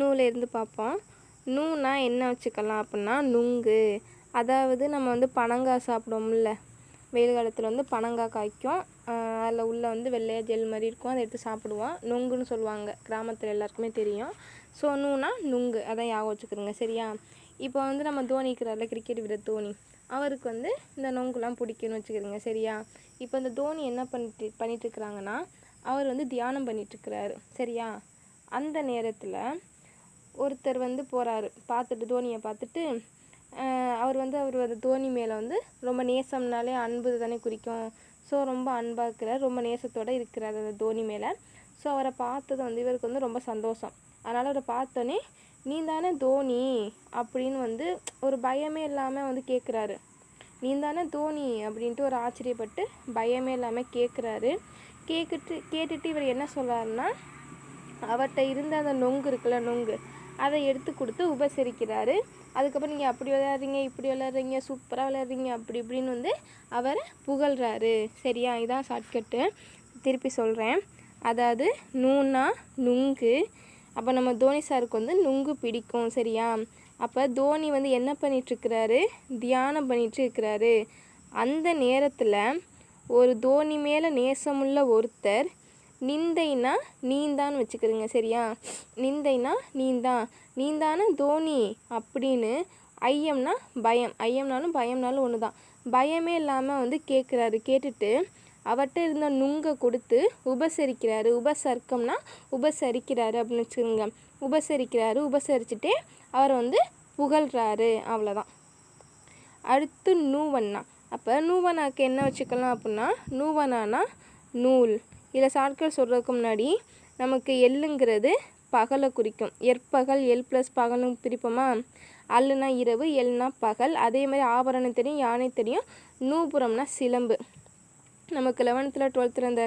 நூலேருந்து பார்ப்போம். நூனா என்ன வச்சுக்கலாம் அப்படின்னா நுங்கு. அதாவது நம்ம வந்து பனங்காய் சாப்பிடுவோம்ல. வெயில் காலத்தில் வந்து பனங்காய் காய்க்கும். அதில் உள்ளே வந்து வெள்ளையாக ஜெல் மாதிரி இருக்கும். அதை எடுத்து சாப்பிடுவோம். நுங்குன்னு சொல்லுவாங்க. கிராமத்தில் எல்லாருக்குமே தெரியும். ஸோ நூனா நுங்கு. அதான் யாகம் வச்சுக்கிறோங்க. சரியா? இப்போ வந்து நம்ம தோனி இருக்கிறார்ல கிரிக்கெட் வீரர் தோனி. அவருக்கு வந்து இந்த நொங்குலாம் பிடிக்கும்னு வச்சுக்கிறோங்க. சரியா? இப்போ இந்த தோனி என்ன பண்ணிட்டு பண்ணிட்டுருக்குறாங்கன்னா அவர் வந்து தியானம் பண்ணிட்டுருக்கிறாரு சரியா? அந்த நேரத்தில் ஒருத்தர் வந்து போகிறாரு பார்த்துட்டு தோனியை பார்த்துட்டு அவர் வந்து அவர் அந்த தோனி மேலே வந்து ரொம்ப நேசம்னாலே அன்பு தானே குறிக்கும். ஸோ ரொம்ப அன்பாக இருக்கிறார். ரொம்ப நேசத்தோடு இருக்கிறார் அந்த தோனி மேலே. ஸோ அவரை பார்த்தது வந்து இவருக்கு வந்து ரொம்ப சந்தோஷம். அதனால் அவரை பார்த்தோன்னே நீ தானே தோனி? அப்படின்னு வந்து ஒரு பயமே இல்லாமல் வந்து கேட்குறாரு நீ தானே தோனி? அப்படின்ட்டு ஒரு ஆச்சரியப்பட்டு பயமே இல்லாமல் கேட்குறாரு கேட்டுட்டு கேட்டுட்டு இவர் என்ன சொல்கிறாருன்னா அவர்கிட்ட இருந்த அந்த நொங்கு இருக்குல்ல நொங்கு அதை எடுத்து கொடுத்து உபசரிக்கிறாரு. அதுக்கப்புறம் நீங்கள் அப்படி விளையாடுறீங்க இப்படி விளையாடுறீங்க சூப்பராக விளையாடுறீங்க அப்படி இப்படின்னு வந்து அவரை புகழ்கிறாரு சரியா? இதான் ஷார்ட்கட்டு திருப்பி சொல்கிறேன் அதாவது நூனா நுங்கு. அப்போ நம்ம தோனி சாருக்கு வந்து நுங்கு பிடிக்கும். சரியா? அப்போ தோனி வந்து என்ன பண்ணிகிட்ருக்கிறாரு தியானம் பண்ணிகிட்டு இருக்கிறாரு அந்த நேரத்தில் ஒரு தோனி மேலே நேசமுள்ள ஒருத்தர் நிந்தைனா நீந்தான்னு வச்சுக்கிறீங்க சரியா? நிந்தைனா நீந்தான் நீந்தான தோனி அப்படின்னு ஐயம்னா பயம். ஐயம்னாலும் பயம்னாலும் ஒன்று தான் பயமே இல்லாமல் வந்து கேட்குறாரு கேட்டுட்டு அவர்கிட்ட இருந்த நுங்கை கொடுத்து உபசரிக்கிறாரு. உபசர்க்கம்னா உபசரிக்கிறாரு அப்படின்னு வச்சுக்கோங்க. உபசரிக்கிறாரு உபசரிச்சுட்டே அவரை வந்து புகழ்கிறாரு அவ்வளோதான் அடுத்து நூவண்ணா. அப்போ நூவனாக்கு என்ன வச்சுக்கலாம் அப்படின்னா நூவனானா நூல். இதில் ஷார்ட்கட் சொல்கிறதுக்கு முன்னாடி நமக்கு எள்ளுங்கிறது பகலை குறிக்கும். எற்பகல் எல் ப்ளஸ் பகலும் பிரிப்போமா? அல்லுனா இரவு எல்னா பகல். அதே மாதிரி ஆபரணம் தெரியும் யானை தெரியும். நூபுரம்னா சிலம்பு. நமக்கு லெவன்த்தில் டுவெல்த்தில் இந்த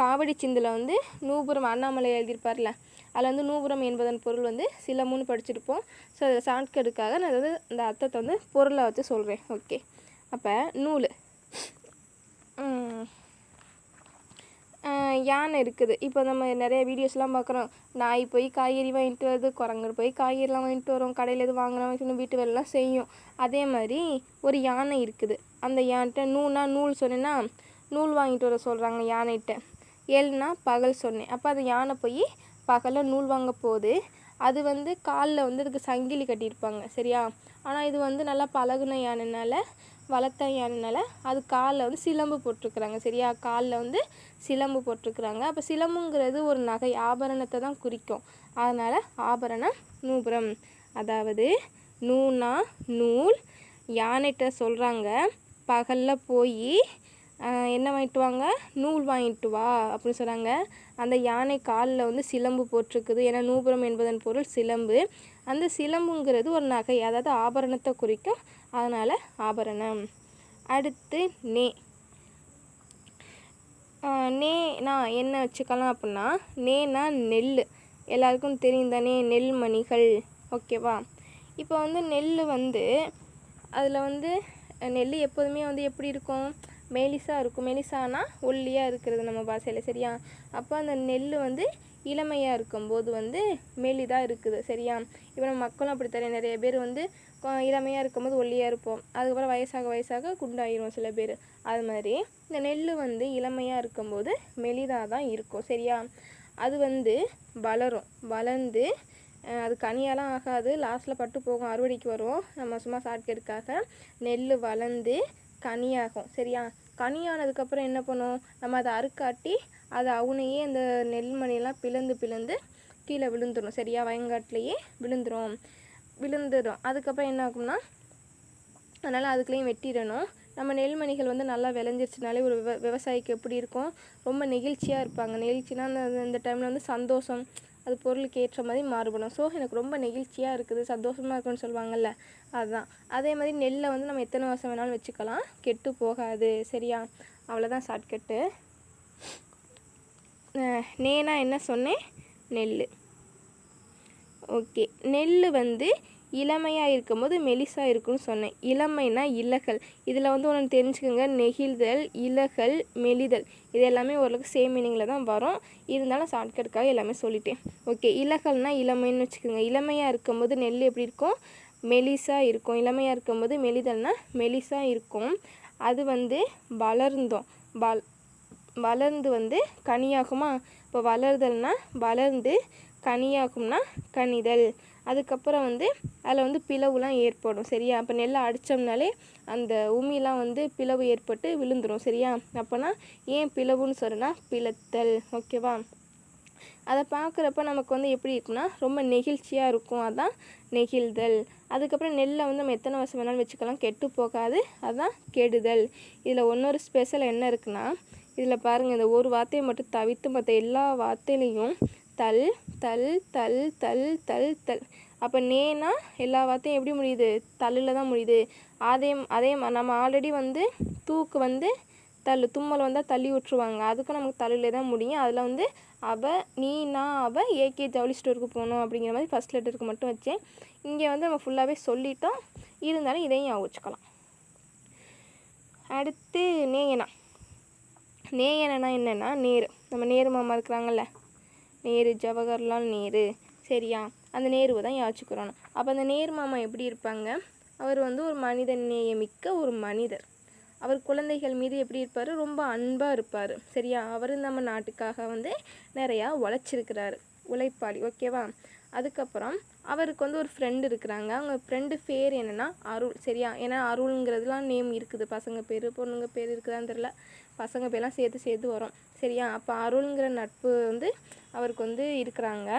காவடி சிந்தில் வந்து நூபுரம் அண்ணாமலை எழுதியிருப்பார்ல அதில் வந்து நூபுரம் என்பதன் பொருள் வந்து சிலம்புன்னு படிச்சிருப்போம். ஸோ அதில் ஷார்ட்கட்டுக்காக நான் வந்து இந்த அர்த்தத்தை வந்து பொருளை வச்சு சொல்கிறேன் ஓகே அப்போ நூல். யானை இருக்குது. இப்போ நம்ம நிறைய வீடியோஸ்லாம் பார்க்குறோம். நாய் போய் காய்கறி வாங்கிட்டு வருது குரங்கு போய் காய்கறிலாம் வாங்கிட்டு வரும் கடையில் எது வாங்கலாம் வீட்டு வேலைலாம் செய்யும். அதே மாதிரி ஒரு யானை இருக்குது. அந்த யான்கிட்ட நூனா நூல் சொன்னேன்னா நூல் வாங்கிட்டு வர சொல்கிறாங்க யானைகிட்ட. ஏழுனா பகல் சொன்னேன். அப்போ அந்த யானை போய் பகலில் நூல் வாங்க போகுது. அது வந்து காலில் வந்து அதுக்கு சங்கிலி கட்டியிருப்பாங்க. சரியா? ஆனால் இது வந்து நல்லா பழகுன யானைனால வளர்த்த யானைனால அது காலில் வந்து சிலம்பு போட்டிருக்குறாங்க. சரியா? காலில் வந்து சிலம்பு போட்டிருக்குறாங்க. அப்போ சிலம்புங்கிறது ஒரு நகை ஆபரணத்தை தான் குறிக்கும். அதனால் ஆபரணம் நூபுரம். அதாவது நூனா நூல் யானைகிட்ட சொல்கிறாங்க பகலில் போய் என்ன வாங்கிட்டு வாங்க நூல் வாங்கிட்டு வா அப்படின்னு சொன்னாங்க. அந்த யானை காலில் வந்து சிலம்பு போட்டிருக்குது. ஏன்னா நூபுரம் என்பதன் பொருள் சிலம்பு. அந்த சிலம்புங்கிறது ஒரு நகை அதாவது ஆபரணத்தை குறிக்கும். அதனால் ஆபரணம். அடுத்து நே. நே நான் என்ன வச்சுக்கலாம் அப்படின்னா நேனா நெல் எல்லாருக்கும் தெரியும் தானே நெல்மணிகள். ஓகேவா? இப்போ வந்து நெல் வந்து அதில் வந்து நெல் எப்போதுமே வந்து எப்படி இருக்கும்? மெலிசாக இருக்கும். மெலிசானா ஒல்லியாக இருக்கிறது நம்ம பாஷையில் சரியா? அப்போ அந்த நெல் வந்து இளமையாக இருக்கும்போது வந்து மெலிதாக இருக்குது சரியா? இப்போ நம்ம மக்களும் அப்படி தரேன் நிறைய பேர் வந்து கொ- இளமையாக இருக்கும்போது ஒல்லியாக இருப்போம். அதுக்கப்புறம் வயசாக வயசாக குண்டாயிரும் சில பேர். அது மாதிரி இந்த நெல் வந்து இளமையாக இருக்கும்போது மெலிதாக தான் இருக்கும் சரியா? அது வந்து வளரும். வளர்ந்து அது கனியாலாம் ஆகாது. லாஸ்ட்டில் பட்டு போகும் அறுவடைக்கு வரும். நம்ம சும்மா சாட்கிறதுக்காக நெல் வளர்ந்து கனியாகும். சரியா? கனியானதுக்கப்புறம் என்ன பண்ணும்? நம்ம அதை அறுக்காட்டி அதை அவனையே அந்த நெல்மணியெல்லாம் பிளந்து பிளந்து கீழே விழுந்துடும் சரியா? வயங்காட்டிலேயே விழுந்துடும் விழுந்துடும் அதுக்கப்புறம் என்ன ஆகும்னா அதனால் அதுக்குள்ளேயும் வெட்டிடணும். நம்ம நெல்மணிகள் வந்து நல்லா விளைஞ்சிருச்சுனாலே ஒரு விவ விவசாயிக்கு எப்படி இருக்கும்? ரொம்ப நெகிழ்ச்சியாக இருப்பாங்க. நெகிழ்ச்சினா அந்த இந்த டைமில் வந்து சந்தோஷம் அது பொருளுக்கு ஏற்ற மாதிரி மாறுபடும். ஸோ எனக்கு ரொம்ப நெகிழ்ச்சியாக இருக்குது. சந்தோஷமாக இருக்குன்னு சொல்லுவாங்கல்ல? அதுதான் அதே மாதிரி நெல்லை வந்து நம்ம எத்தனை வருஷம் வேணாலும் வச்சுக்கலாம். கெட்டு போகாது. சரியா? அவ்வளோதான் ஷார்ட்கட்டு நேனா என்ன சொன்னேன்? நெல் ஓகே நெல் வந்து இளமையாக இருக்கும்போது மெலிசாக இருக்கும்னு சொன்னேன். இளமைனா இலகல் இதில் வந்து ஒன்று தெரிஞ்சுக்கோங்க. நெகிழ்தல் இலகல் மெலிதல். இது எல்லாமே ஓரளவுக்கு சேம் மீனிங்கில் தான் வரும். இருந்தாலும் ஷார்ட்கட்டுக்காக எல்லாமே சொல்லிட்டேன். ஓகே இலகல்னா இளமைன்னு வச்சுக்கோங்க. இளமையாக இருக்கும்போது நெல் எப்படி இருக்கும்? மெலிசாக இருக்கும். இளமையாக இருக்கும்போது மெலிதல்னா மெலிசாக இருக்கும். அது வந்து வளர்ந்தோம். வல் வளர்ந்து வந்து கனியாகுமா? இப்போ வளர்தல்னா வளர்ந்து கனியாகும்னா கனிதல். அதுக்கப்புறம் வந்து அதில் வந்து பிளவுலாம் ஏற்படும் சரியா? அப்போ நெல்லை அடித்தோம்னாலே அந்த உமிலாம் வந்து பிளவு ஏற்பட்டு விழுந்துடும் சரியா? அப்போனா ஏன் பிளவுன்னு சொன்னால் பிளத்தல் ஓகேவா? அதை பார்க்குறப்ப நமக்கு வந்து எப்படி இருக்கும்னா ரொம்ப நெகிழ்ச்சியாக இருக்கும் அதான் நெகிழ்தல். அதுக்கப்புறம் நெல்லை வந்து நம்ம எத்தனை வருஷம் வேணாலும் வச்சுக்கலாம் கெட்டு போகாது அதுதான் கெடுதல். இதில் இன்னொரு ஸ்பெஷல் என்ன இருக்குன்னா இதில் பாருங்கள் இந்த ஒரு வார்த்தையை மட்டும் தவிர்த்து மற்ற எல்லா வார்த்தையிலையும் தல் தல் தல் தல் தல் தல். அப்போ நேனா எல்லா வார்த்தையும் எப்படி முடியுது? தல்லில் தான் முடியுது. அதே அதே மா- நம்ம ஆல்ரெடி வந்து தூக்கு வந்து தள்ளு தும்மல் வந்தால் தள்ளி விட்ருவாங்க அதுக்கும் நமக்கு தள்ளில் தான் முடியும். அதில் வந்து அவ நீ நான் அவ ஏகே ஜவுளி ஸ்டோருக்கு போகணும் அப்படிங்கிற மாதிரி ஃபஸ்ட் லெட்டருக்கு மட்டும் வச்சேன். இங்கே வந்து நம்ம ஃபுல்லாகவே சொல்லிட்டோம். இருந்தாலும் இதையும் ஞாபகம் வச்சுக்கலாம். அடுத்து நேயனா. நேயனா என்னென்னா நேரு. நம்ம நேரு மாமா இருக்கிறாங்கல்ல. நேரு ஜவஹர்லால் நேரு. சரியா? அந்த நேருவை தான் யாச்சிக்கிறோம். அப்போ அந்த நேரு மாமா எப்படி இருப்பாங்க? அவர் வந்து ஒரு மனித நேயமிக்க ஒரு மனிதர். அவர் குழந்தைகள் மீது எப்படி இருப்பார்? ரொம்ப அன்பாக இருப்பார். சரியா? அவர் நம்ம நாட்டுக்காக வந்து நிறையா உழைச்சிருக்கிறாரு. உழைப்பாளி. ஓகேவா? அதுக்கப்புறம் அவருக்கு வந்து ஒரு ஃப்ரெண்டு இருக்கிறாங்க. அவங்க ஃப்ரெண்டு பேர் என்னென்னா அருள். சரியா? ஏன்னா அருள்ங்கிறதுலாம் நேம் இருக்குது. பசங்க பேர் பொண்ணுங்க பேர் இருக்குதான்னு தெரில பசங்க பேர்லாம் சேர்த்து சேர்த்து வரும். சரியா? அப்போ அருள்ங்கிற நட்பு வந்து அவருக்கு வந்து இருக்கிறாங்க.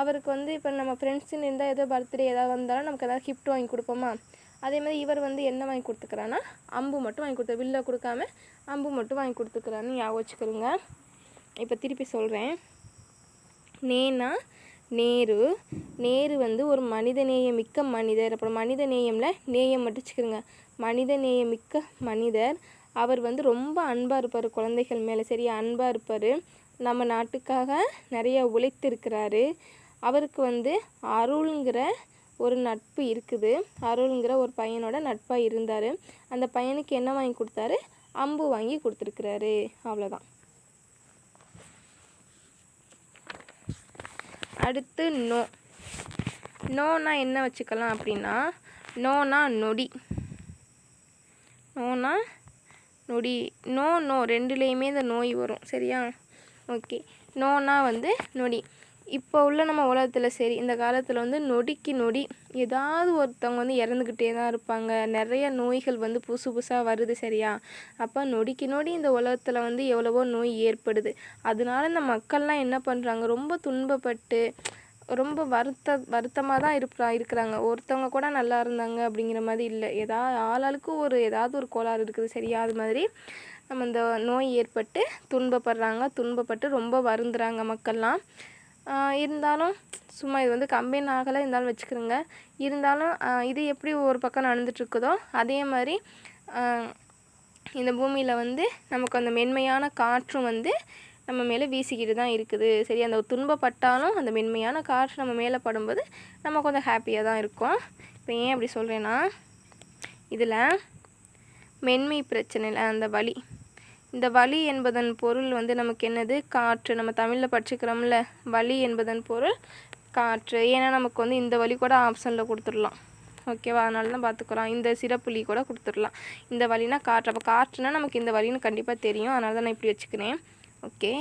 அவருக்கு வந்து இப்போ நம்ம ஃப்ரெண்ட்ஸுன்னு இருந்தால் ஏதோ பர்த்டே ஏதாவது வந்தாலும் நமக்கு ஏதாவது கிஃப்ட் வாங்கி கொடுப்போமா? அதே மாதிரி இவர் வந்து என்ன வாங்கி கொடுத்துக்கிறான்னா அம்பு மட்டும் வாங்கி கொடுத்த வில்ல கொடுக்காம அம்பு மட்டும் வாங்கி கொடுத்துக்கிறான்னு ஞாபகம் வச்சுக்கிறோங்க இப்போ திருப்பி சொல்கிறேன் நேனா? நேரு. நேரு வந்து ஒரு மனித நேயமிக்க மனிதர். அப்புறம் மனித நேயம்ல நேயம் மட்டும் வச்சுக்கிறோங்க மனித நேயமிக்க மனிதர். அவர் வந்து ரொம்ப அன்பாக இருப்பார் குழந்தைகள் மேலே. சரியா அன்பாக இருப்பார். நம்ம நாட்டுக்காக நிறைய உழைத்திருக்கிறாரு. அவருக்கு வந்து அருள்ங்கிற ஒரு நட்பு இருக்குது. அருள்ங்கிற ஒரு பையனோட நட்பாக இருந்தார். அந்த பையனுக்கு என்ன வாங்கி கொடுத்தாரு? அம்பு வாங்கி கொடுத்துருக்குறாரு. அவ்வளோதான் அடுத்து நோ. நோனா என்ன வச்சுக்கலாம் அப்படின்னா நோனா நொடி. நோனா நொடி நோ நோ ரெண்டுலேயுமே இந்த நோய் வரும். சரியா? ஓகே. நோனா வந்து நொடி. இப்போ உள்ள நம்ம உலகத்தில் சரி இந்த காலத்தில் வந்து நொடிக்கு நொடி. ஏதாவது ஒருத்தவங்க வந்து இறந்துக்கிட்டே தான் இருப்பாங்க. நிறைய நோய்கள் வந்து புதுசு புதுசாக வருது சரியா? அப்போ நொடிக்கு நொடி இந்த உலகத்தில் வந்து எவ்வளவோ நோய் ஏற்படுது. அதனால இந்த மக்கள்லாம் என்ன பண்ணுறாங்க ரொம்ப துன்பப்பட்டு ரொம்ப வருத்த வருத்தமாக தான் இருப்பா இருக்கிறாங்க. ஒருத்தவங்க கூட நல்லா இருந்தாங்க அப்படிங்கிற மாதிரி இல்லை. ஏதா ஆளாளுக்கும் ஒரு ஏதாவது ஒரு கோளாறு இருக்குது. சரியா அது மாதிரி நம்ம இந்த நோய் ஏற்பட்டு துன்பப்படுறாங்க துன்பப்பட்டு ரொம்ப வருந்துறாங்க மக்கள்லாம். இருந்தாலும் சும்மா இது வந்து கம்பெனி ஆகலை இருந்தாலும் வச்சுக்கிறோங்க. இருந்தாலும் இது எப்படி ஒரு பக்கம் நடந்துட்டுருக்குதோ அதே மாதிரி இந்த பூமியில் வந்து நமக்கு அந்த மென்மையான காற்றும் வந்து நம்ம மேலே வீசிக்கிட்டு தான் இருக்குது. சரி அந்த துன்பப்பட்டாலும் அந்த மென்மையான காற்று நம்ம மேலே படும்போது நம்ம கொஞ்சம் ஹாப்பியாக தான் இருக்கும். இப்போ ஏன் அப்படி சொல்கிறேன்னா இதில் மென்மை பிரச்சனையில் அந்த வலி. இந்த வலி என்பதன் பொருள் வந்து நமக்கு என்னது? காற்று. நம்ம தமிழில் படிச்சுக்கிறோம்ல வலி என்பதன் பொருள் காற்று. ஏன்னா நமக்கு வந்து இந்த வலி கூட ஆப்ஷனில் கொடுத்துடலாம். ஓகேவா அதனால தான் பார்த்துக்குறோம். இந்த சிறப்புலி கூட கொடுத்துடலாம். இந்த வலினா காற்று. அப்போ காற்றுனா நமக்கு இந்த வலின்னு கண்டிப்பாக தெரியும். அதனால தான் நான் இப்படி வச்சுக்கிறேன். ஓகே.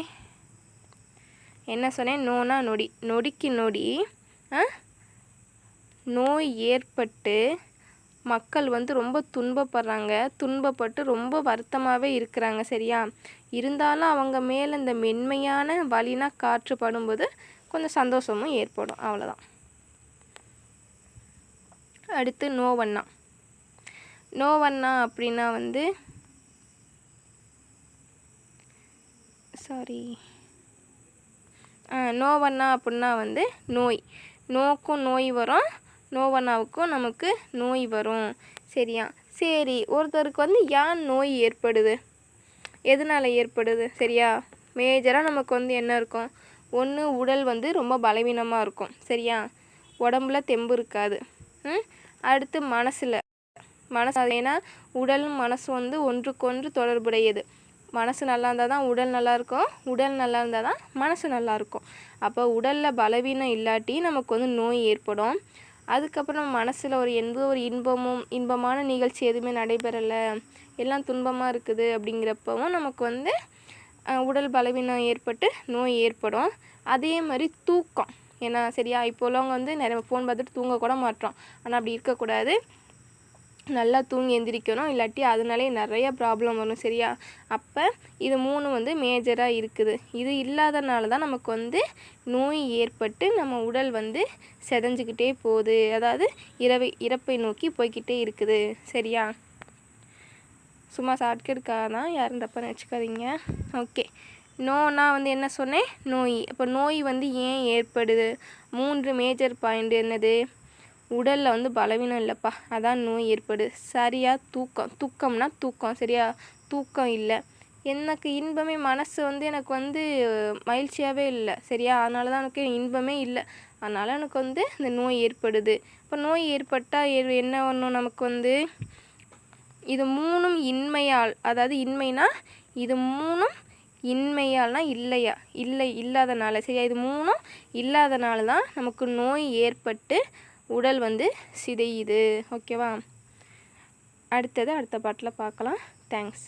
என்ன சொன்னேன்? நோனா நொடி நொடிக்கு நொடி ஆ? நோய் ஏற்பட்டு மக்கள் வந்து ரொம்ப துன்பப்படுறாங்க. துன்பப்பட்டு ரொம்ப வருத்தமாகவே இருக்கிறாங்க சரியா? இருந்தாலும் அவங்க மேலே இந்த மென்மையான வலினா காற்று படும்போது கொஞ்சம் சந்தோஷமும் ஏற்படும். அவ்வளோதான் அடுத்து நோவண்ணா. நோவண்ணா அப்படின்னா வந்து சாரி நோவண்ணா அப்படின்னா வந்து நோய். நோக்கும் நோய் வரும் நோவண்ணாவுக்கும் நமக்கு நோய் வரும். சரியா? சரி ஒருத்தருக்கு வந்து ஏன் நோய் ஏற்படுது? எதனால் ஏற்படுது? சரியா? மேஜராக நமக்கு வந்து என்ன இருக்கும்? ஒன்று உடல் வந்து ரொம்ப பலவீனமாக இருக்கும். சரியா? உடம்புல தெம்பு இருக்காது. ம்? அடுத்து மனசில். மனசு அது ஏன்னா உடலும் மனசும் வந்து ஒன்றுக்கொன்று தொடர்புடையது. மனசு நல்லா இருந்தால் தான் உடல் நல்லா இருக்கும். உடல் நல்லா இருந்தால் தான் மனசு நல்லா இருக்கும். அப்போ உடலில் பலவீனம் இல்லாட்டி நமக்கு வந்து நோய் ஏற்படும். அதுக்கப்புறம் மனசில் ஒரு எந்த ஒரு இன்பமும் இன்பமான நிகழ்ச்சி எதுவுமே நடைபெறலை. எல்லாம் துன்பமாக இருக்குது அப்படிங்கிறப்பவும் நமக்கு வந்து உடல் பலவீனம் ஏற்பட்டு நோய் ஏற்படும். அதே மாதிரி தூக்கம். ஏன்னா சரியா இப்போ உள்ளவங்க வந்து நிறைய ஃபோன் பார்த்துட்டு தூங்க கூட மாட்டோம் ஆனால் அப்படி இருக்கக்கூடாது. நல்லா தூங்கி எந்திரிக்கணும் இல்லாட்டி அதனாலே நிறைய ப்ராப்ளம் வரும் சரியா? அப்போ இது மூணு வந்து மேஜராக இருக்குது. இது இல்லாதனால தான் நமக்கு வந்து நோய் ஏற்பட்டு நம்ம உடல் வந்து செதஞ்சிக்கிட்டே போகுது. அதாவது இரவை இறப்பை நோக்கி போய்க்கிட்டே இருக்குது சரியா? சும்மா ஷார்ட்கட்காக தான் யாரும் தப்பாக நினச்சிக்காதீங்க. ஓகே நோனா வந்து என்ன சொன்னேன்? நோய். அப்போ நோய் வந்து ஏன் ஏற்படுது? மூன்று மேஜர் பாயிண்ட் என்னது? உடலில் வந்து பலவீனம் இல்லைப்பா. அதான் நோய் ஏற்படுது சரியா தூக்கம் தூக்கம்னா தூக்கம் சரியா? தூக்கம் இல்லை. எனக்கு இன்பமே மனசு வந்து எனக்கு வந்து மகிழ்ச்சியாகவே இல்லை. சரியா? அதனால தான் எனக்கு இன்பமே இல்லை. அதனால் எனக்கு வந்து இந்த நோய் ஏற்படுது. இப்போ நோய் ஏற்பட்டால் என்ன ஒன்றும் நமக்கு வந்து? இது மூணும் இன்மையால் அதாவது இன்மைனா இது மூணும் இன்மையால்னா இல்லையா? இல்லை இல்லாதனால. சரியா? இது மூணும் இல்லாதனால தான் நமக்கு நோய் ஏற்பட்டு உடல் வந்து சிதையுது. ஓகேவா அடுத்தது அடுத்த பாட்டில் பார்க்கலாம். தேங்க்ஸ்